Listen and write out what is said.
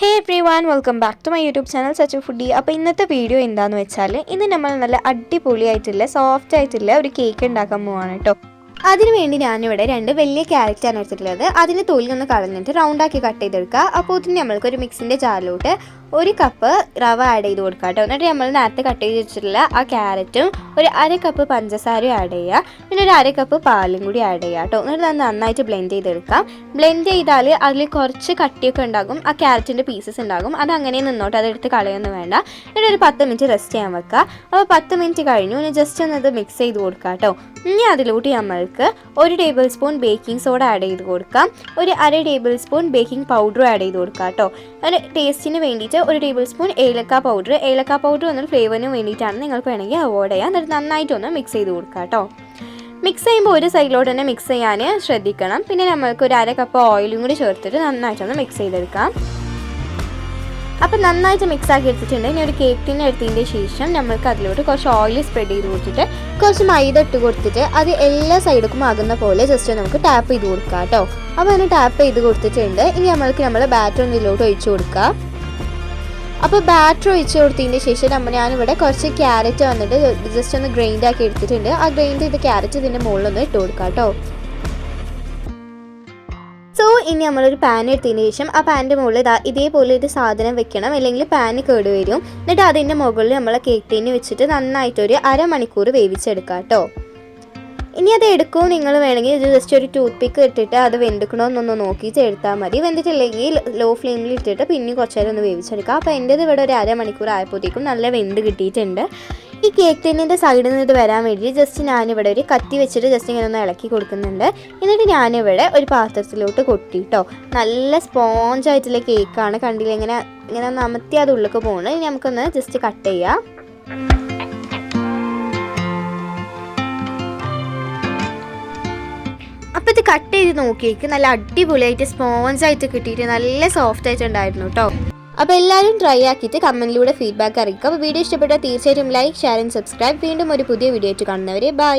Hey everyone welcome back to my YouTube channel such foodie അപ്പോൾ ഇന്നത്തെ video എന്താണെന്ന് വെച്ചാൽ ഇന്ന് നമ്മൾ നല്ല അടിപൊളിയായിട്ടുള്ള സോഫ്റ്റ് ആയിട്ടുള്ള ഒരു കേക്ക് ഉണ്ടാക്കാൻ പോവാണ് കേട്ടോ അതിനുവേണ്ടി ഞാനിവിടെ രണ്ട് വലിയ ക്യാരറ്റാണ് എടുത്തിട്ടുള്ളത്. അതിന്റെ തൊലി ഒന്ന് കളഞ്ഞിട്ട് റൗണ്ടാക്കി കട്ട് ചെയ്തെടുക്കുക. അപ്പോൾ ഇതിന് നമ്മൾക്ക് ഒരു മിക്സിന്റെ ജാറിലോട്ട് ഒരു കപ്പ് റവ ആഡ് ചെയ്ത് കൊടുക്കുക കേട്ടോ എന്നിട്ട് നമ്മൾ നേരത്തെ കട്ട് ചെയ്ത് വെച്ചിട്ടുള്ള ആ ക്യാരറ്റും ഒരു അര കപ്പ് പഞ്ചസാരയും ആഡ് ചെയ്യുക. പിന്നെ ഒരു അര കപ്പ് പാലും കൂടി ആഡ് ചെയ്യുക കേട്ടോ എന്നിട്ട് അത് നന്നായിട്ട് ബ്ലെൻഡ് ചെയ്തെടുക്കാം. ബ്ലെൻഡ് ചെയ്താൽ അതിൽ കുറച്ച് കട്ടിയൊക്കെ ഉണ്ടാകും. ആ ക്യാരറ്റിന്റെ പീസസ് ഉണ്ടാകും. അത് അങ്ങനെ നിന്നോട്ട് അതെടുത്ത് കളയൊന്നും വേണ്ട. എന്നിട്ട് ഒരു പത്ത് മിനിറ്റ് റെസ്റ്റ് ചെയ്യാൻ വെക്കുക. അപ്പോൾ പത്ത് മിനിറ്റ് കഴിഞ്ഞു. ഇനി ജസ്റ്റ് ഒന്ന് അത് മിക്സ് ചെയ്ത് കൊടുക്കുക കേട്ടോ ഇനി അതിലോട്ട് നമ്മൾക്ക് ഒരു tablespoon baking soda add ചെയ്ത് കൊടുക്കാം. ഒരു അര ടേബിൾ സ്പൂൺ ബേക്കിംഗ് പൗഡറും ആഡ് ചെയ്ത് കൊടുക്കുക കേട്ടോ അതിന് ടേസ്റ്റിന് വേണ്ടിയിട്ട് ഒരു ടേബിൾ സ്പൂൺ ഏലക്ക പൗഡർ ഏലക്ക പൗഡർ ഒന്നും ഫ്ലേവറിന് വേണ്ടിയിട്ടാണ് നിങ്ങൾക്ക് വേണമെങ്കിൽ അവോയ്ഡ് ചെയ്യാം. എന്നിട്ട് നന്നായിട്ടൊന്ന് മിക്സ് ചെയ്ത് കൊടുക്കുക കേട്ടോ. മിക്സ് ചെയ്യുമ്പോൾ ഒരു സൈഡിലോട്ട് തന്നെ മിക്സ് ചെയ്യാൻ ശ്രദ്ധിക്കണം. പിന്നെ നമ്മൾക്ക് ഒരു അര കപ്പ് ഓയിലും കൂടി ചേർത്തിട്ട് നന്നായിട്ടൊന്ന് മിക്സ് ചെയ്തെടുക്കാം. അപ്പം നന്നായിട്ട് മിക്സ് ആക്കി എടുത്തിട്ടുണ്ട്. ഇനി ഒരു കേക്ക് ടിൻ എടുത്തതിന്റെ ശേഷം നമ്മൾക്ക് അതിലോട്ട് കുറച്ച് ഓയിൽ സ്പ്രെഡ് ചെയ്ത് കൊടുത്തിട്ട് കുറച്ച് മൈദ ഇട്ട് കൊടുത്തിട്ട് അത് എല്ലാ സൈഡിലും ആകുന്ന പോലെ ജസ്റ്റ് നമുക്ക് ടാപ്പ് ചെയ്ത് കൊടുക്കാം കേട്ടോ. അപ്പോൾ അതിന് ടാപ്പ് ചെയ്ത് കൊടുത്തിട്ടുണ്ട്. ഇനി നമ്മൾക്ക് നമ്മൾ ബാറ്റർ ഒന്നിലോട്ട് ഒഴിച്ചു കൊടുക്കാം. അപ്പോൾ ബാറ്റർ ഒഴിച്ച് കൊടുത്തതിന്റെ ശേഷം നമ്മൾ ഞാനിവിടെ കുറച്ച് ക്യാരറ്റ് വന്നിട്ട് ജസ്റ്റ് ഒന്ന് ഗ്രൈൻഡ് ആക്കി എടുത്തിട്ടുണ്ട്. ആ ഗ്രൈൻഡ് ചെയ്ത ക്യാരറ്റ് ഇതിന്റെ മുകളിലൊന്ന് ഇട്ട് കൊടുക്കാം കേട്ടോ സോ ഇനി നമ്മളൊരു പാൻ എടുത്തതിന് ശേഷം ആ പാനിന്റെ മുകളിൽ ഇതാ ഇതേപോലെ ഒരു സാധനം വെക്കണം. അല്ലെങ്കിൽ പാന് കേട് വരും. എന്നിട്ട് അതിന്റെ മുകളിൽ നമ്മൾ കേക്ക് ടീന് വെച്ചിട്ട് നന്നായിട്ടൊരു അരമണിക്കൂർ വേവിച്ചെടുക്കാം കേട്ടോ ഇനി അത് എടുക്കും. നിങ്ങൾ വേണമെങ്കിൽ ഇത് ജസ്റ്റ് ഒരു ടൂത്ത് പിക്ക് ഇട്ടിട്ട് അത് വെന്തുക്കണമെന്നൊന്ന് നോക്കിയിട്ട് എടുത്താൽ മതി. വെന്തിട്ടില്ലെങ്കിൽ ലോ ഫ്ലെയിമിൽ ഇട്ടിട്ട് പിന്നെ കുറച്ച് നേരം ഒന്ന് വേവിച്ചെടുക്കാം. അപ്പോൾ എന്റേത് ഇവിടെ ഒരു അരമണിക്കൂർ ആയപ്പോഴത്തേക്കും നല്ല വെന്ത് കിട്ടിയിട്ടുണ്ട്. ഈ കേക്ക് ടിന്നിന്റെ സൈഡിൽ നിന്ന് ഇത് വരാൻ വേണ്ടി ജസ്റ്റ് ഞാനിവിടെ ഒരു കത്തി വെച്ചിട്ട് ജസ്റ്റ് ഇങ്ങനെ ഒന്ന് ഇളക്കി കൊടുക്കുന്നുണ്ട്. എന്നിട്ട് ഞാനിവിടെ ഒരു പാത്രത്തിലോട്ട് കൊട്ടിട്ടോ. നല്ല സ്പോഞ്ച് ആയിട്ടുള്ള കേക്കാണ് കണ്ടില്ല? ഇങ്ങനെ ഇങ്ങനെ നമത്തി അത് ഉള്ളിലേക്ക് പോകുന്നത് ഇനി നമുക്കൊന്ന് ജസ്റ്റ് കട്ട് ചെയ്യാം. അപ്പോൾ ഇത് കട്ട് ചെയ്ത് നോക്കിയേക്ക്. നല്ല അടിപൊളിയായിട്ട് സ്പോഞ്ച് ആയിട്ട് കിട്ടിയിട്ട് നല്ല സോഫ്റ്റ് ആയിട്ട് ഉണ്ടായിരുന്നു കേട്ടോ അപ്പോൾ എല്ലാവരും ട്രൈ ആക്കിയിട്ട് കമന്റിലൂടെ ഫീഡ്ബാക്ക് അറിയിക്കുക. അപ്പോൾ വീഡിയോ ഇഷ്ടപ്പെട്ടാൽ തീർച്ചയായിട്ടും ലൈക്ക് ഷെയർ ആൻഡ് സബ്സ്ക്രൈബ് വീണ്ടും ഒരു പുതിയ വീഡിയോ ആയിട്ട് കാണുന്നവരെ ബൈ